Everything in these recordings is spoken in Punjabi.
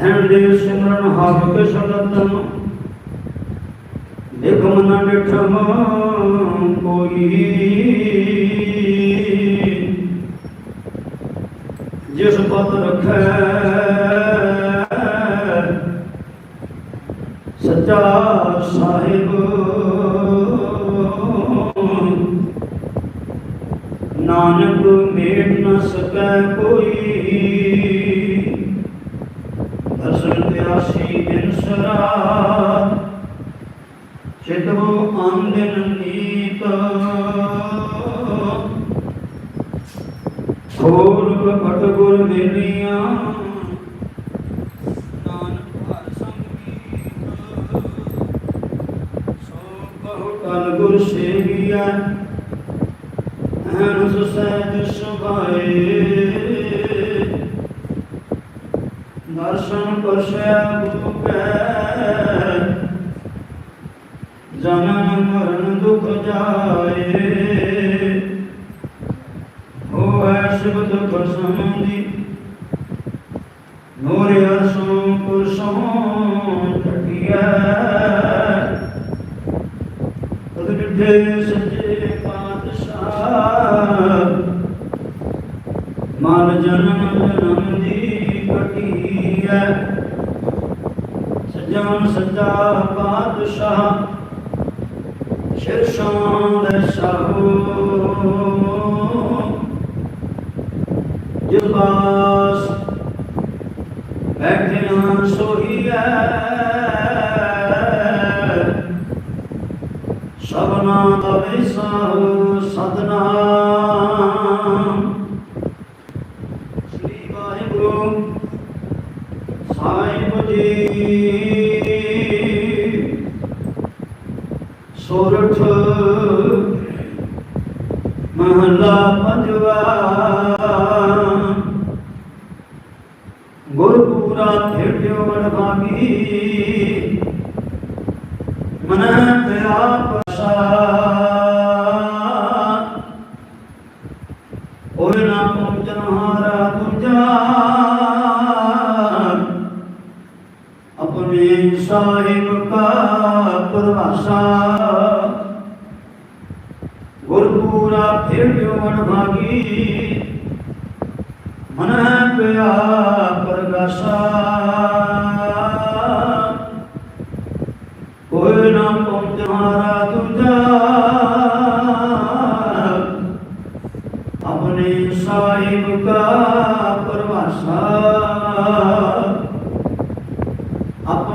ਐਂਡੇ ਸਿਮਰਨ ਹੱਥ ਕੇ ਸਦਤਨ ਦੇਖਮ ਨਾ ਕੋਈ ਜਿਸ ਪਤ ਰਖੈ ਸੱਚਾ ਸਾਹਿਬ ਨਾਨਕ ਮੇਟ ਨ ਸਕੈ ਕੋਈ। ਦਰਸ਼ਨ ਪਿਆਸੀ ਇਨਸਰਾ ਚਿਤਵੋ ਆਂਦਨ ਨੀਤ ਖੋਲ ਕਪਟ ਗੁਰ ਮੇਲੀਆਂ ਕਲ ਗੁਰ ਸੇਵੀਆ ਅਨੁਸ ਸਹਿਜ ਸੁਭਾਏ ਦਰਸ਼ਨ ਪਰਸ਼ੈ ਗੁਰੂ ਕੈ ਜਨਮ ਮਰਨ ਦੁਖ ਜਾਏ ਹੋਇ ਸ਼ਬਦ ਪ੍ਰਸੰਦੀ ਮੋਰਿ ਅਰਸੋਂ ਪੁਰਸੋਂ ਟਟਿਐ ਤਦ ਡਿਠੇ ਸੱਚੇ ਪਾਤਸ਼ਾਹ ਮਨ ਜਨਮ ਜਨਮ ਦੀ ਕਟੀਐ ਸਜਣ ਸੱਚਾ ਪਾਤਸ਼ਾਹ ਸ਼ਿਰਸ਼ਾਂ ਦੇ ਸਾਹੂ। ਜਿਬਾਸ ਬੈਠਿਆਂ ਸੋਹੀਐ ਸਭਨਾ ਦਾ ਵਿਸਾਹੁ ਸਤਨਾਮ ਸ੍ਰੀ ਵਾਹਿਗੁਰੂ ਸਾਹਿਬ ਜੀ ਸੋਰਠ ਮਹਲਾ ਪੰਜਵਾ। ਗੁਰਪੂਰਾ ਖੇਡਿਓ ਵਡਭਾਗੀ ਮਨ ਸਾਹਿਬ ਕਾ ਪ੍ਰਵਾਸਾ। ਗੁਰਪੂਰਾ ਖੇਡਿਓ ਵਡਭਾਗੀ ਮਨ ਪਿਆ ਪ੍ਰਗਾਸਾ। ਕੋਈ ਨਾ ਪਹੁੰਚ ਮਾਰਾ ਤੁਝਾ ਆਪਣੇ ਸਾਹਿਬ ਕਾ ਪ੍ਰਵਾਸਾ।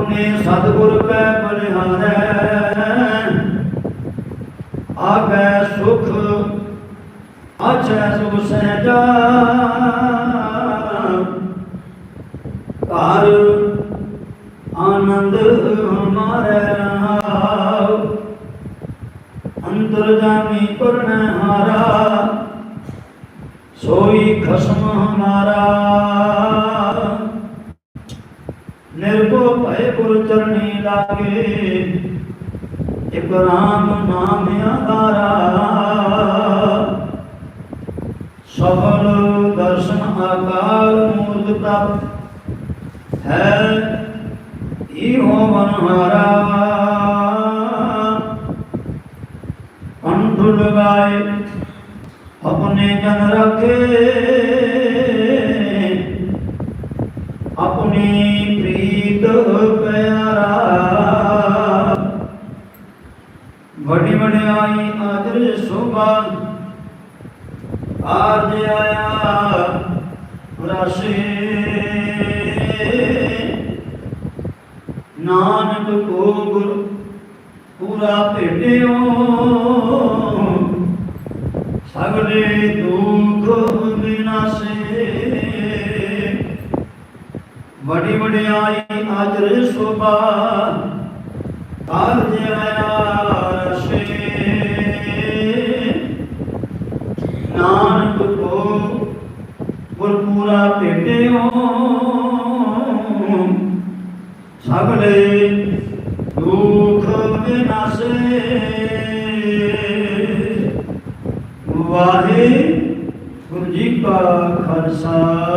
ਆਪਣੇ ਸਤਿਗੁਰ ਕੈ ਬਲਿਹਾਰੈ ਆਗੈ ਸੁਖ ਅਛੈ ਸੁਖ ਸਹਿਜਾ। ਘਰ ਆਨੰਦ ਹਮਾਰੇ ਰਹਾਉ। ਅੰਤਰ ਜਾਮੀ ਕਰਣ ਹਾਰਾ। ਸੋਈ ਖਸਮ ਹਮਾਰਾ। ਨਿਰਭਉ ਭੈ ਗੁਰ ਚਰਣੀ ਲਾਗੇ। ਇਕ ਰਾਮ ਨਾਮ ਆਧਾਰਾ। ਸਫਲ ਦਰਸ਼ਨ ਆਕਾਰ ਮੂਰਤ ਪ੍ਰਾਪਤ ਹੈ, ਈਹੋ ਮਨਹਾਰਾ। ਕੰਠ ਲਗਾਏ ਆਪਣੇ ਜਨ ਰਖੇ। ਨਾਨਕ ਕੋ ਗੁਰ ਪੂਰਾ ਭੇਟਿਓ ਸਗਲੇ ਦੁੱਖ ਵਿਨਾਸੇ ਵੱਡੀ ਵਡਿਆਈ ਆਦਰ ਸੋਭਾ ਆਜ ਆਇਆ ਰਸੇ ਨਾਨਕ ਗੁਰਪੂਰਾ ਭੇਟਿਓ। ਸਗਲੇ ਦੁਖ ਵਿਨਾਸੇ। ਵਾਹਿਗੁਰੂ ਜੀ ਕਾ ਖਾਲਸਾ।